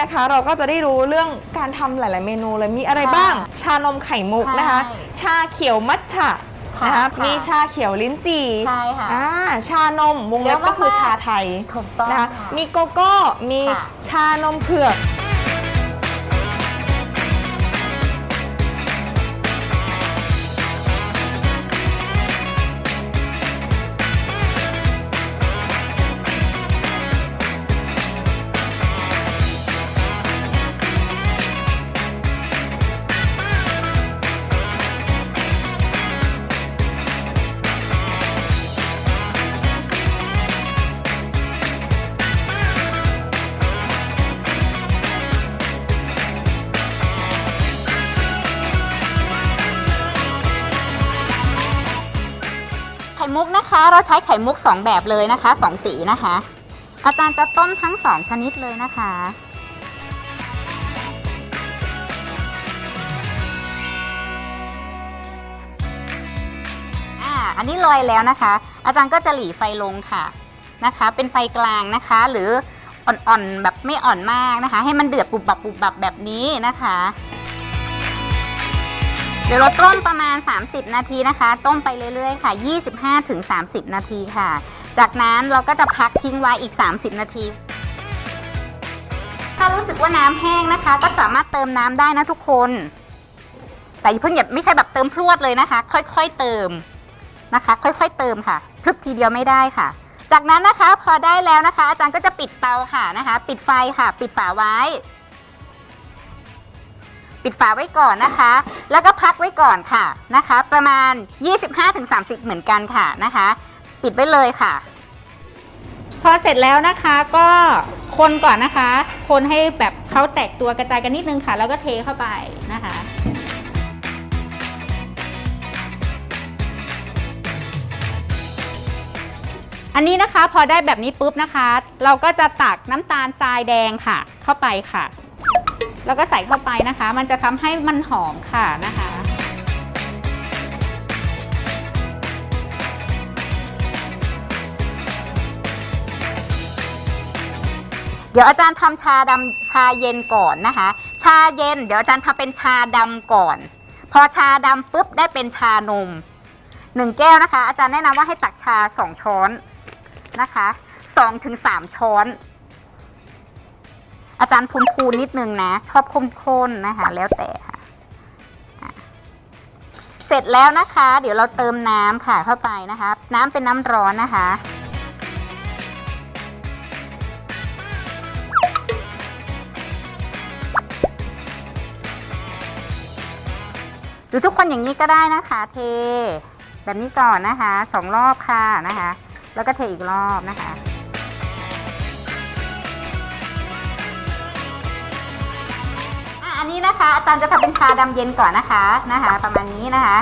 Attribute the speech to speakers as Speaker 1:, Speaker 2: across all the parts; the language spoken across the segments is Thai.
Speaker 1: เรียนนี้นะคะ เราก็จะได้รู้เรื่องการทำหลาย ๆ เมนูเลยมีอะไร
Speaker 2: ค่ะ
Speaker 1: บ้าง ชานมไข่มุกนะคะ
Speaker 2: ใช่
Speaker 1: ชาเขียวมัทฉะ
Speaker 2: ค่ะ
Speaker 1: นะคะ
Speaker 2: ค่ะ
Speaker 1: มีชาเขียวลิ้นจี่
Speaker 2: ใช่ค่ะ
Speaker 1: อ่าชานมวงเล็บ
Speaker 2: เยอะมาก
Speaker 1: ก็คือชาไทย
Speaker 2: ถูกต้อง
Speaker 1: นะคะ
Speaker 2: ค่ะ
Speaker 1: มีโกโก้มี
Speaker 2: ค่ะ
Speaker 1: ชานมเผือก
Speaker 2: ข่มุก 2 แบบเลยนะคะสองสีนะคะ อาจารย์จะต้มทั้ง 2 ชนิดเลยนะคะอ่าอันนี้ลอยแล้วนะคะ อาจารย์ก็จะหลีไฟลงค่ะนะคะ เป็นไฟกลางนะคะ หรืออ่อนๆแบบไม่อ่อนมากนะคะ ให้มันเดือดปุบบับปุบบับแบบนี้นะคะ เดี๋ยวเราต้มประมาณ 30 นาทีนะคะ ต้มไปเรื่อยๆ ค่ะ 25-30 นาทีค่ะ จากนั้นเราก็จะพักทิ้งไว้อีก 30 นาที ถ้ารู้สึกว่าน้ำแห้งนะคะ ก็สามารถเติมน้ำได้นะทุกคน แต่เพิ่งอย่าไม่ใช่แบบเติมพรวดเลยนะคะ ค่อยๆเติมนะคะ ค่อยๆเติมค่ะพรึบทีเดียวไม่ได้ค่ะ จากนั้นนะคะพอได้แล้วนะคะ อาจารย์ก็จะปิดเตาค่ะนะคะ ปิดไฟค่ะ ปิดฝาไว้ ปิดฝาไว้ก่อนนะคะ แล้วก็พักไว้ก่อนค่ะนะคะ ประมาณ 25-30 เหมือนกันค่ะนะคะ ปิดไว้เลยค่ะ พอเสร็จแล้วนะคะก็คนก่อนนะคะ คนให้แบบเขาแตกตัวกระจายกันนิดนึงค่ะ แล้วก็เทเข้าไปนะคะอันนี้นะคะพอได้แบบนี้ปุ๊บนะคะ เราก็จะตักน้ำตาลทรายแดงค่ะ เข้าไปค่ะ แล้วก็ใส่เข้าไปนะคะ มันจะทำให้มันหอมค่ะนะคะ เดี๋ยวอาจารย์ทำชาดำชาเย็นก่อนนะคะ ชาเย็น เดี๋ยวอาจารย์ทำเป็นชาดำก่อน พอชาดำปุ๊บได้เป็นชานมหนึ่งแก้วนะคะ อาจารย์แนะนำว่าให้ตักชาสองช้อนนะคะสองถึงสามช้อน อาจารย์พูนพูนนิดนึงนะ ชอบข้นๆนะคะ แล้วแต่ค่ะ เสร็จแล้วนะคะ เดี๋ยวเราเติมน้ำค่ะเข้าไปนะคะ น้ำเป็นน้ำร้อนนะคะหรือทุกคนอย่างนี้ก็ได้นะคะ เท แบบนี้ก่อนนะคะสองรอบค่ะนะคะ แล้วก็เทอีกรอบนะคะ นะคะ อาจารย์จะทำเป็นชาดำเย็นก่อนนะคะนะคะ ประมาณนี้นะคะ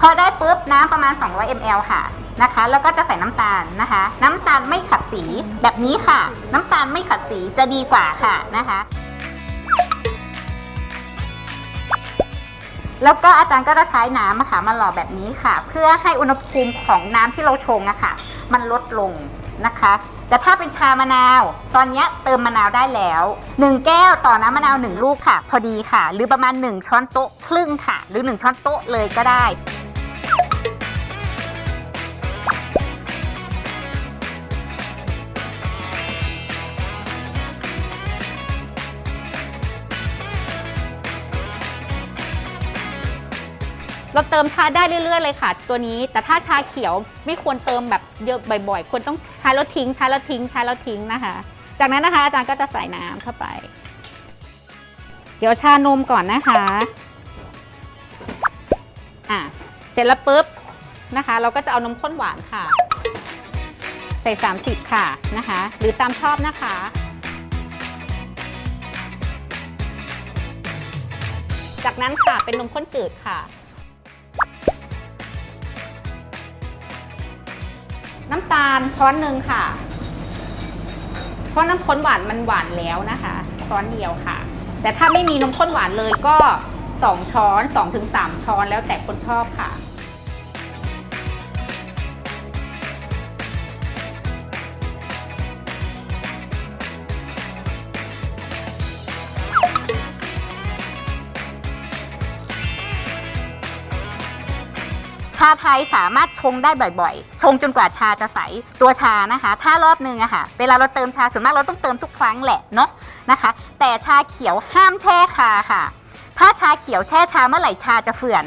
Speaker 2: พอได้ปุ๊บน้ำประมาณ 200 ml ค่ะนะคะ แล้วก็จะใส่น้ำตาลนะคะ น้ำตาลไม่ขัดสีแบบนี้ค่ะ น้ำตาลไม่ขัดสีจะดีกว่าค่ะนะคะ แล้วก็อาจารย์ก็จะใช้น้ำค่ะมาหล่อแบบนี้ค่ะ เพื่อให้อุณหภูมิของน้ำที่เราชงอะค่ะ มันลดลง นะคะ แต่ถ้าเป็นชามะนาว ตอนนี้เติมมะนาวได้แล้ว 1 แก้วต่อน้ำมะนาว 1 ลูกค่ะ พอดีค่ะ หรือประมาณ 1 ช้อนโต๊ะครึ่งค่ะ หรือ 1 ช้อนโต๊ะเลยก็ได้ เราเติมชาได้เรื่อยๆเลยค่ะ ตัวนี้ แต่ถ้าชาเขียวไม่ควรเติมแบบเยอะบ่อยๆ ควรต้องใช้แล้วทิ้งใช้แล้วทิ้งใช้แล้วทิ้งนะคะ จากนั้นนะคะอาจารย์ก็จะใส่น้ำเข้าไป เดี๋ยวชานมก่อนนะคะอะเสร็จแล้วปุ๊บนะคะ เราก็จะเอานมข้นหวานค่ะ ใส่ 30 ค่ะนะคะ หรือตามชอบนะคะจากนั้นค่ะเป็นนมข้นจืดค่ะ น้ำตาลช้อนหนึ่งค่ะ เพราะน้ำข้นหวานมันหวานแล้วนะคะ ช้อนเดียวค่ะ แต่ถ้าไม่มีน้ำข้นหวานเลยก็ 2 ช้อน 2-3 ช้อนแล้วแต่คนชอบค่ะาไทยสามารถชงได้บ่อยๆ ชงจนกว่าชาจะใส ตัวชานะคะ ถ้ารอบนึงอะค่ะ เวลาเราเติมชาส่วนมากเราต้องเติมทุกครั้งแหละเนาะนะคะ แต่ชาเขียวห้ามแช่ชาค่ะ ถ้าชาเขียวแช่ชาเมื่อไหร่ชาจะเฟื่อน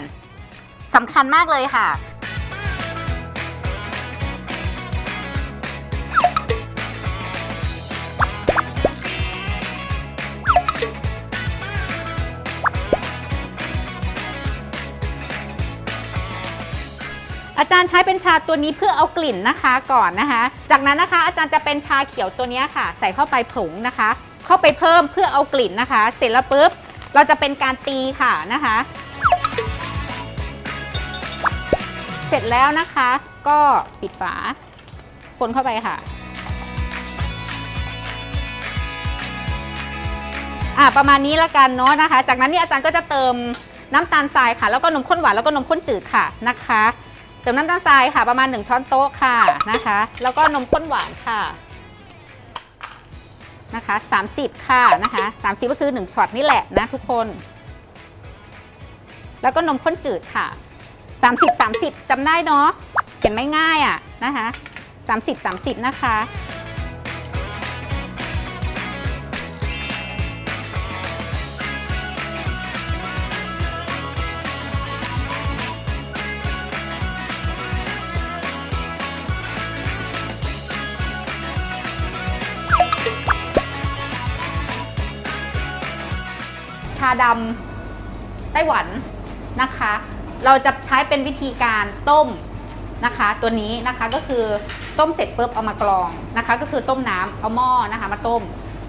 Speaker 2: สำคัญมากเลยค่ะ อาจารย์ใช้เป็นชาตัวนี้เพื่อเอากลิ่นนะคะก่อนนะคะ จากนั้นนะคะ อาจารย์จะเป็นชาเขียวตัวนี้ค่ะ ใส่เข้าไปผงนะคะ เข้าไปเพิ่มเพื่อเอากลิ่นนะคะ เสร็จแล้วปุ๊บเราจะเป็นการตีค่ะนะคะ เสร็จแล้วนะคะ ก็ปิดฝา คนเข้าไปค่ะอะประมาณนี้ละกันเนาะนะคะ จากนั้นนี่อาจารย์ก็จะเติมน้ำตาลทรายค่ะ แล้วก็นมข้นหวานแล้วก็นมข้นจืดค่ะนะคะ เติมน้ำตาลทรายค่ะประมาณ 1 ช้อนโต๊ะค่ะนะคะ แล้วก็นมข้นหวานค่ะนะคะ 30 ค่ะนะคะ30 ก็คือ 1ช็อตนี่แหละนะทุกคน แล้วก็นมข้นจืดค่ะ 30 30จำได้เนาะเห็นไม่ง่ายอะนะคะ 30 30 นะคะาดำไต้หวันนะคะ เราจะใช้เป็นวิธีการต้มนะคะ ตัวนี้นะคะก็คือต้มเสร็จปุ๊บเอามากรองนะคะ ก็คือต้มน้ำเอาหม้อนะคะมาต้ม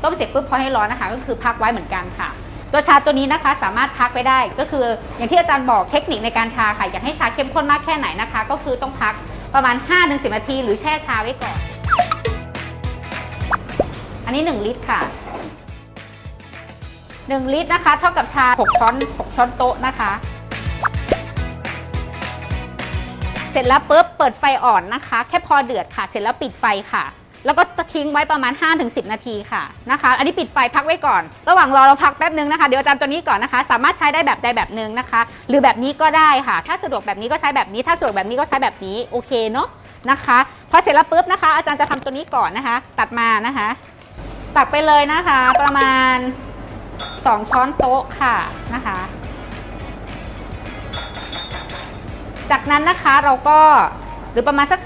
Speaker 2: ต้มเสร็จปุ๊บพอให้ร้อนนะคะ ก็คือพักไว้เหมือนกันค่ะ ตัวชาตัวนี้นะคะสามารถพักไว้ได้ ก็คืออย่างที่อาจารย์บอกเทคนิคในการชาค่ะอยากให้ชาเข้มข้นมากแค่ไหนนะคะ ก็คือต้องพักประมาณ 5-10 นาที หรือแช่ชาไว้ก่อน อันนี้ 1 ลิตรค่ะ 1 ลิตรนะคะ เท่ากับชา 6 ช้อน 6 ช้อนโต๊ะนะคะ เสร็จแล้วปุ๊บเปิดไฟอ่อนนะคะ แค่พอเดือดค่ะ เสร็จแล้วปิดไฟค่ะ แล้วก็ทิ้งไว้ประมาณ 5-10 นาทีค่ะนะคะ อันนี้ปิดไฟพักไว้ก่อน ระหว่างรอเราพักแป๊บนึงนะคะ เดี๋ยวอาจารย์ตัวนี้ก่อนนะคะ สามารถใช้ได้แบบใดแบบหนึ่งนะคะ หรือแบบนี้ก็ได้ค่ะ ถ้าสะดวกแบบนี้ก็ใช้แบบนี้ ถ้าสะดวกแบบนี้ก็ใช้แบบนี้โอเคเนาะนะคะพอเสร็จแล้วปุ๊บนะคะ อาจารย์จะทำตัวนี้ก่อนนะคะ ตัดมานะคะ ตักไปเลยนะคะ ประมาณ 2 ช้อนโต๊ะค่ะนะคะ จากนั้นนะคะเราก็หรือประมาณสัก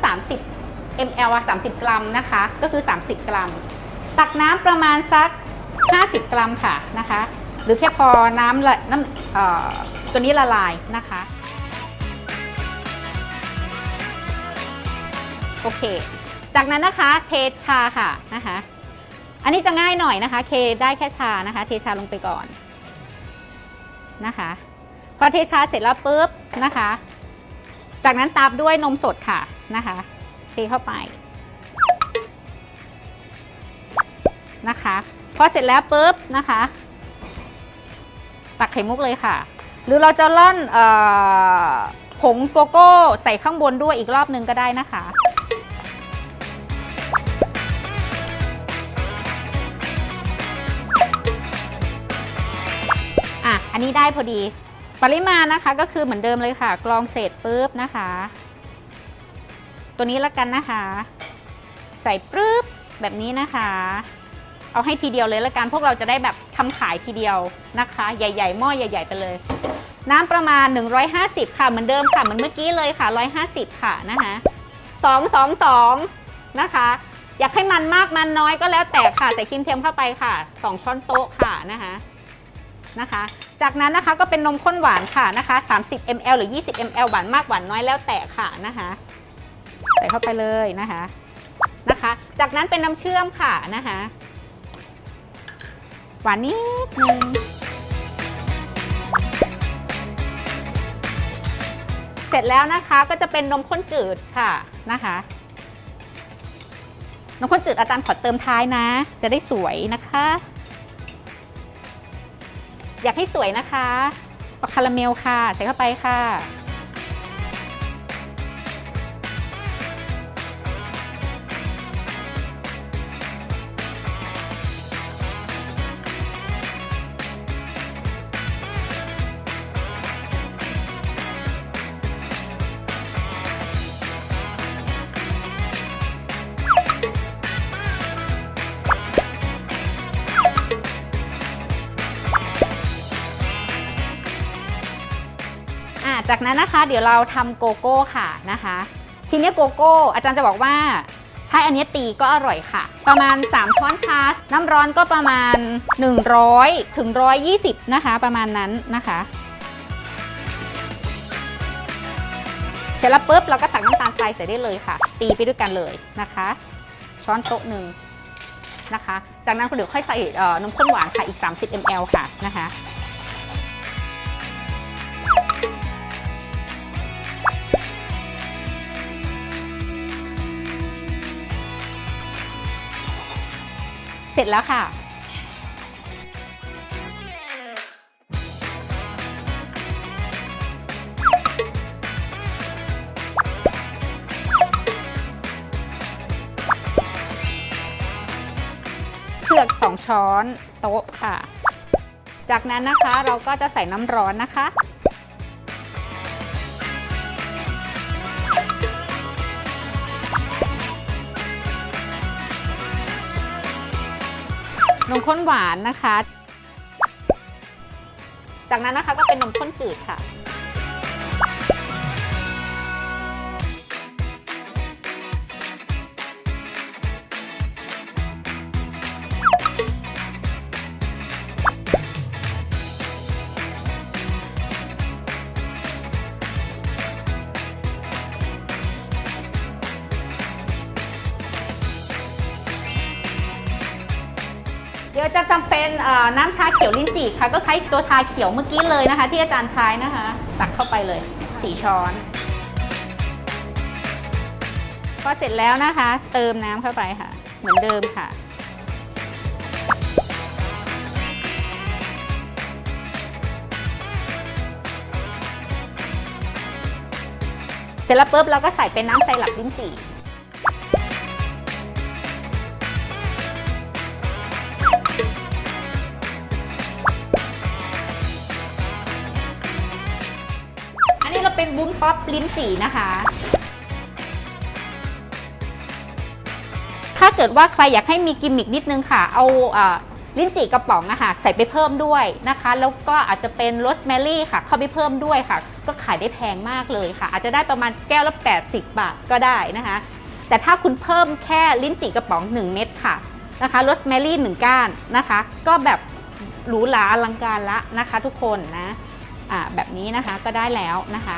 Speaker 2: 30 ml อะ30 กรัมนะคะ ก็คือ 30 กรัม ตักน้ำประมาณสัก 50 กรัมค่ะนะคะ หรือแค่พอน้ำละน้ำเอ่อตัวนี้ละลายนะคะโอเค จากนั้นนะคะเทชาค่ะนะคะ อันนี้จะง่ายหน่อยนะคะ เคได้แค่ชานะคะ เทชาลงไปก่อนนะคะ พอเทชาเสร็จแล้วปุ๊บนะคะ จากนั้นตามด้วยนมสดค่ะนะคะ เทเข้าไปนะคะ พอเสร็จแล้วปุ๊บนะคะ ตักไข่มุกเลยค่ะ หรือเราจะล่อนออผงโกโก้ใส่ข้างบนด้วยอีกรอบนึงก็ได้นะคะ อันนี้ได้พอดีปริมาณนะคะก็คือเหมือนเดิมเลยค่ะ กรองเสร็จปุ๊บนะคะ ตัวนี้ละกันนะคะ ใส่ปุ๊บแบบนี้นะคะ เอาให้ทีเดียวเลยละกันพวกเราจะได้แบบทำขายทีเดียวนะคะ ใหญ่ ๆ หม้อใหญ่ ๆ ไปเลย น้ำประมาณ 150 ค่ะเหมือนเดิมค่ะเหมือนเมื่อกี้เลยค่ะ 150 ค่ะนะคะ2 2 2นะคะ อยากให้มันมากมันน้อยก็แล้วแต่ค่ะใส่ครีมเทียมเข้าไปค่ะ 2 ช้อนโต๊ะค่ะนะคะนะคะ จากนั้นนะคะก็เป็นนมข้นหวานค่ะนะคะ 30 ml หรือ 20 ml หวานมากหวานน้อยแล้วแต่ค่ะนะคะใส่เข้าไปเลยนะคะนะคะ จากนั้นเป็นน้ำเชื่อมค่ะนะคะหวานนิดนึงเสร็จแล้วนะคะก็จะเป็นนมข้นจืดค่ะนะคะนมข้นจืดอาจารย์ขอเติมท้ายนะ จะได้สวยนะคะ อยากให้สวยนะคะคาราเมลค่ะ ใส่เข้าไปค่ะ จากนั้นนะคะเดี๋ยวเราทำโกโก้ค่ะนะคะ ทีนี้โกโก้ อาจารย์จะบอกว่าใช้อันนี้ตีก็อร่อยค่ะ ประมาณ 3 ช้อนชา น้ำร้อนก็ประมาณ 100 ถึง 120 นะคะ ประมาณนั้นนะคะเสร็จแล้วปุ๊บเราก็ตักน้ำตาลทรายใส่ได้เลยค่ะ ตีไปด้วยกันเลยนะคะ ช้อนโต๊ะหนึ่งนะคะ จากนั้นคุณเดี๋ยวค่อยใส่เอ่อนมข้นหวานค่ะอีก 30 ml ค่ะนะคะ เสร็จแล้วค่ะเผือก 2 ช้อนโต๊ะค่ะ จากนั้นนะคะเราก็จะใส่น้ำร้อนนะคะ มข้นหวานนะคะ จากนั้นนะคะก็เป็นนมข้นจืดค่ะ ดี๋ยวจะจำเป็นน้ำชาเขียวลิ้นจี่ค่ะ ก็ใช้ตัวชาเขียวเมื่อกี้เลยนะคะ ที่อาจารย์ใช้นะคะ ตักเข้าไปเลย 4 ช้อนพอเสร็จแล้วนะคะ เติมน้ำเข้าไปค่ะ เหมือนเดิมค่ะเสร็จแล้วปุ๊บเราก็ใส่เป็นน้ำไซรัปลิ้นจี่ อปลิ้นจี่นะคะ ถ้าเกิดว่าใครอยากให้มีกิมมิกนิดนึงค่ะ เอาเออลิ้นจี่กระป๋องอะค่ะใส่ไปเพิ่มด้วยนะคะ แล้วก็อาจจะเป็นโรสแมรี่ค่ะ เข้าไปเพิ่มด้วยค่ะ ก็ขายได้แพงมากเลยค่ะ อาจจะได้ประมาณแก้วละ 80 บาทก็ได้นะคะ แต่ถ้าคุณเพิ่มแค่ลิ้นจี่กระป๋อง 1 เม็ดค่ะนะคะโรสแมรี่ 1 ก้านนะคะ ก็แบบหรูหราอลังการละนะคะ ทุกคนนะแบบนี้นะคะก็ได้แล้วนะคะ